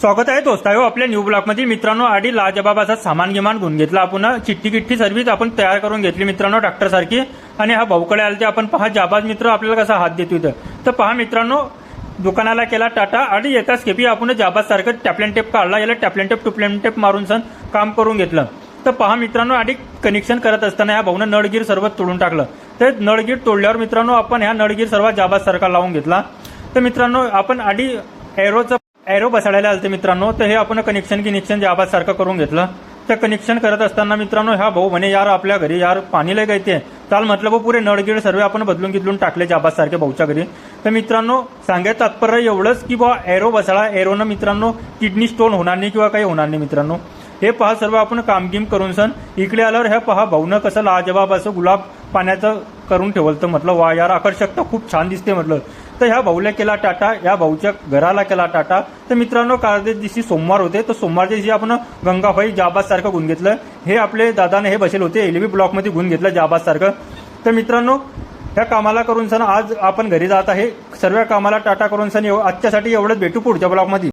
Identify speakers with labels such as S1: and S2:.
S1: स्वागत आहे दोस्तायो आपल्या न्यू ब्लॉकमध्ये मित्रांनो आधी लाजबाबाचा सामान गिमान घेऊन घेतला. आपण चिठ्ठी किट्टी सर्व्हिस आपण तयार करून घेतली मित्रांनो डॉक्टर सारखी आणि हा भाऊकडे आला ते आपण पहा जाबाज मित्र आपल्याला कसा हात देतो इथं. तर पहा मित्रांनो दुकानाला केला टाटा आणि येताच खेपी आपण जाबाज सारखं टॅपलेन टेप काढला. याला टॅपलेन टेप टुपलेन टेप मारून सण काम करून घेतलं. तर पहा मित्रांनो आधी कनेक्शन करत असताना या भाऊनं नळगीर सर्व तोडून टाकलं. तर नळगीर तोडल्यावर मित्रांनो आपण ह्या नळगीर सर्व जाबाज सारखा लावून घेतला. तर मित्रांनो आपण आधी एरोचं एरो बसाडायला आलते मित्रांनो तर हे आपण कनेक्शन किनेक्शन जाबाज सारखं करून घेतलं. तर कनेक्शन करत असताना मित्रांनो ह्या भाऊ म्हणे यार आपल्या घरी यार पाणी लय गायते. चाल म्हटलं भाऊ पुरे नळगीड सर्व आपण बदलून गिदलून टाकले जाबाज सारखे भाऊच्या घरी. तर मित्रांनो सांगायचं तात्पर्य एवढंच की बा एरो बसाळा एरोनं मित्रांनो किडनी स्टोन होणार नाही किंवा काही होणार नाही मित्रांनो. हे पहा सर्व आपण कामगिम करून सण. इकडे आल्यावर ह्या पहा भाऊनं कसं लाजबाब असं गुलाब पाण्याचं करून ठेवलं तर म्हटलं वा यार आकर्षकता खूप छान दिसते म्हटलं. तर ह्या भाऊला केला टाटा या भाऊच्या घराला केला टाटा. तर मित्रांनो कार्दे दिवशी सोमवार होते. तर सोमवारच्या दिवशी आपण गंगाबाई जाबाज सारखं गुण घेतलं. हे आपले दादाने हे बसेल होते. एलबी ब्लॉकमध्ये गुण घेतलं जाबाज सारखं तर मित्रांनो ह्या कामाला करून सण आज आपण घरी जात आहे. सर्व कामाला टाटा करून सण आजच्यासाठी एवढंच. भेटू पुढच्या ब्लॉकमध्ये.